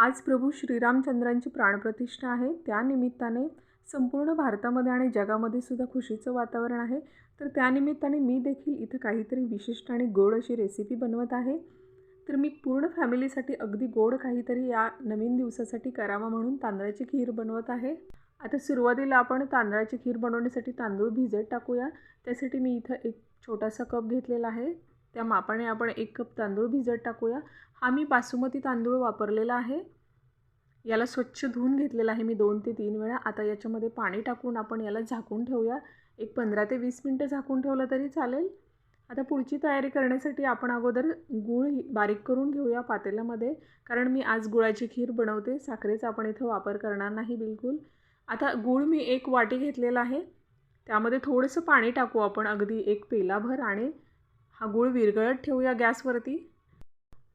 आज प्रभू श्रीरामचंद्रांची प्राणप्रतिष्ठा आहे. त्यानिमित्ताने संपूर्ण भारतामध्ये आणि जगामध्ये सुद्धा खुशीचं वातावरण आहे. तर त्यानिमित्ताने मी देखील इथं काहीतरी विशिष्ट आणि गोड अशी रेसिपी बनवत आहे. तर मी पूर्ण फॅमिलीसाठी अगदी गोड काहीतरी या नवीन दिवसासाठी करावा म्हणून तांदळाची खीर बनवत आहे. आता सुरुवातीला आपण तांदळाची खीर बनवण्यासाठी तांदूळ भिजत टाकूया. त्यासाठी मी इथं एक छोटासा कप घेतलेला आहे. त्या मापाने आपण एक कप तांदूळ भिजत टाकूया. हा मी बासुमती तांदूळ वापरलेला आहे. याला स्वच्छ धुवून घेतलेला आहे मी दोन ते तीन वेळा. आता याच्यामध्ये पाणी टाकून आपण याला झाकून ठेवूया. एक पंधरा ते वीस मिनटं झाकून ठेवलं तरी चालेल. आता पुढची तयारी करण्यासाठी आपण अगोदर गूळ बारीक करून घेऊया पातेल्यामध्ये. कारण मी आज गुळाची खीर बनवते. साखरेचा आपण इथं वापर करणार नाही बिलकुल. आता गूळ मी एक वाटी घेतलेला आहे. त्यामध्ये थोडंसं पाणी टाकू आपण. अगदी एक पेलाभर आणि हा गूळ विरघळत ठेवूया गॅसवरती.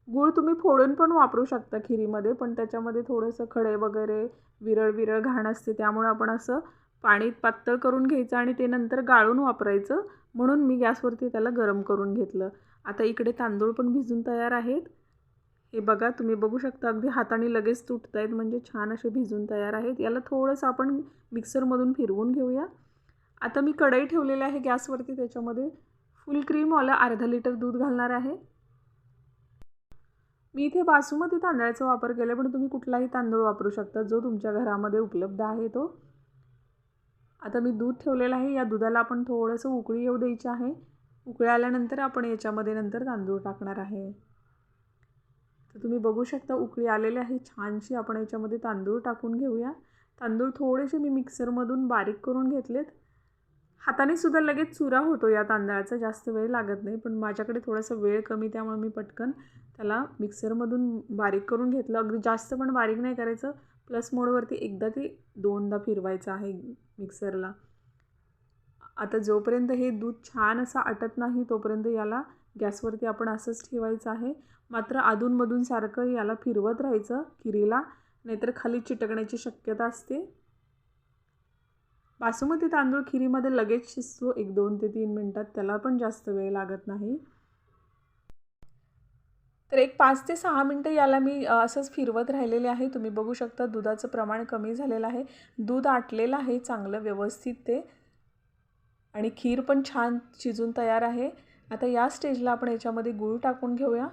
गूळ तुम्ही फोडून पण वापरू शकता खिरीमध्ये पण त्याच्यामध्ये थोडंसं खडे वगैरे विरळ विरळ घाण असते त्यामुळे आपण असं पाणी पातळ करून घ्यायचं आणि ते नंतर गाळून वापरायचं. म्हणून मी गॅसवरती त्याला गरम करून घेतलं. आता इकडे तांदूळ पण भिजून तयार आहेत. हे बघा तुम्ही बघू शकता अगदी हाताने लगेच तुटत आहेत म्हणजे छान असे भिजून तयार आहेत. याला थोडंसं आपण मिक्सरमधून फिरवून घेऊया. आता मी कढई ठेवलेली आहे गॅसवरती त्याच्यामध्ये. फुल क्रीमवालं अर्धा लिटर दूध घालणार आहे. मी इथे बासुमती तांदळाचा वापर केला पण तुम्ही कुठलाही तांदूळ वापरू शकता जो तुमच्या घरामध्ये उपलब्ध आहे तो. आता मी दूध ठेवलेलं आहे या दुधाला आपण थोडंसं उकळी येऊ द्यायची आहे. उकळी आल्यानंतर आपण याच्यामध्ये नंतर तांदूळ टाकणार आहे. तर तुम्ही बघू शकता उकळी आलेली आहे. छानशी आपण याच्यामध्ये तांदूळ टाकून घेऊया. तांदूळ थोडेसे मी मिक्सरमधून बारीक करून घेतलेत. हाताने सुद्धा लगेच चुरा होतो या तांदळाचा जास्त वेळ लागत नाही. पण माझ्याकडे थोडासा वेळ कमी त्यामुळे मी पटकन त्याला मिक्सरमधून बारीक करून घेतलं. अगदी जास्त पण बारीक नाही करायचं. प्लस मोडवरती एकदा ते दोनदा फिरवायचं आहे मिक्सरला. आता जोपर्यंत हे दूध छान असं आटत नाही तोपर्यंत याला गॅसवरती आपण असंच ठेवायचं आहे. मात्र अधूनमधून सारखं याला फिरवत राहायचं खिरीला नाहीतर खाली चिटकण्याची शक्यता असते. बासुमती तांदूळ खिरीमध्ये लगेच शिजतो एक दोन ते तीन मिनटात त्याला पण जास्त वेळ लागत नाही. तर एक पाच ते सहा मिनटं याला मी असंच फिरवत राहिलेले आहे. तुम्ही बघू शकता दुधाचं प्रमाण कमी झालेलं आहे. दूध आटलेलं आहे चांगलं व्यवस्थित ते. आणि खीर पण छान शिजून तयार आहे. आता या स्टेजला आपण याच्यामध्ये गूळ टाकून घेऊया.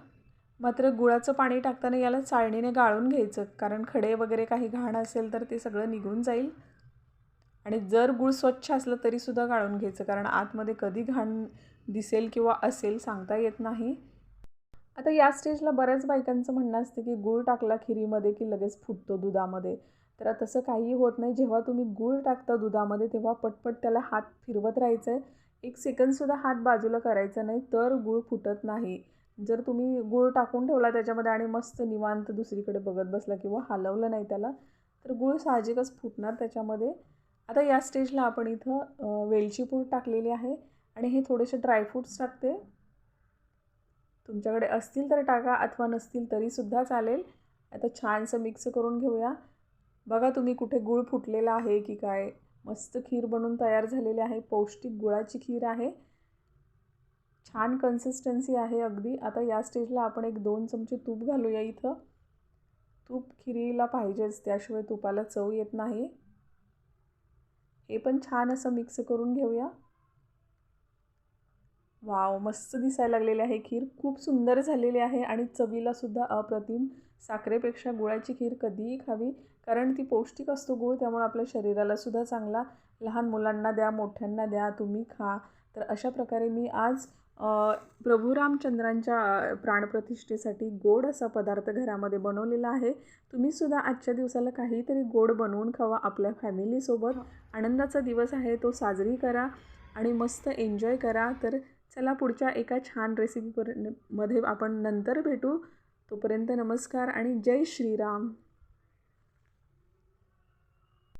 मात्र गुळाचं पाणी टाकताना याला चाळणीने गाळून घ्यायचं कारण खडे वगैरे काही घाण असेल तर ते सगळं निघून जाईल. आणि जर गूळ स्वच्छ असलं तरीसुद्धा गाळून घ्यायचं कारण आतमध्ये कधी घाण दिसेल किंवा असेल सांगता येत नाही. आता या स्टेजला बऱ्याच बायकांचं म्हणणं असतं की गूळ टाकला खिरीमध्ये की लगेच फुटतो दुधामध्ये. तर तसं काहीही होत नाही. जेव्हा तुम्ही गूळ टाकता दुधामध्ये तेव्हा पटपट त्याला हात फिरवत राहायचं आहे एक सेकंदसुद्धा हात बाजूला करायचा नाही तर गूळ फुटत नाही. जर तुम्ही गूळ टाकून ठेवला त्याच्यामध्ये आणि मस्त निवांत दुसरीकडे बघत बसला किंवा हलवलं नाही त्याला तर गूळ साहजिकच फुटणार त्याच्यामध्ये. आता या स्टेजला आपण इथं वेलची पूड टाकलेली आहे आणि हे थोडेसे ड्रायफ्रूट्स टाकते. तुमच्याकडे असतील तर टाका अथवा नसतील तरीसुद्धा चालेल. आता छानसं मिक्स करून घेऊया. बघा तुम्ही कुठे गूळ फुटलेला आहे की काय? मस्त खीर बनून तयार झालेली आहे. पौष्टिक गुळाची खीर आहे. छान कन्सिस्टन्सी आहे अगदी. आता या स्टेजला आपण एक दोन चमचे तूप घालूया इथं. तूप खिरीला पाहिजेच त्याशिवाय तुपाला चव येत नाही. हे पण छान असं मिक्स करून घेऊया. वाव मस्त दिसायला लागलेली आहे खीर. खूप सुंदर झालेली आहे आणि चवीलासुद्धा अप्रतिम. साखरेपेक्षा गुळाची खीर कधीही खावी. कारण ती पौष्टिक असतो गुळ त्यामुळे आपल्या शरीरालासुद्धा चांगला. लहान मुलांना द्या मोठ्यांना द्या तुम्ही खा. तर अशा प्रकारे मी आज प्रभू रामचंद्रांच्या प्राणप्रतिष्ठेसाठी गोड असा पदार्थ घरामध्ये बनवलेला आहे. तुम्हीसुद्धा आजच्या दिवसाला काहीतरी गोड बनवून खावा आपल्या फॅमिलीसोबत आनंदाचा दिवस आहे तो साजरी करा आणि मस्त एन्जॉय करा. तर चला पुढच्या एका छान रेसिपीपरमध्ये आपण नंतर भेटू. तोपर्यंत नमस्कार आणि जय श्रीराम.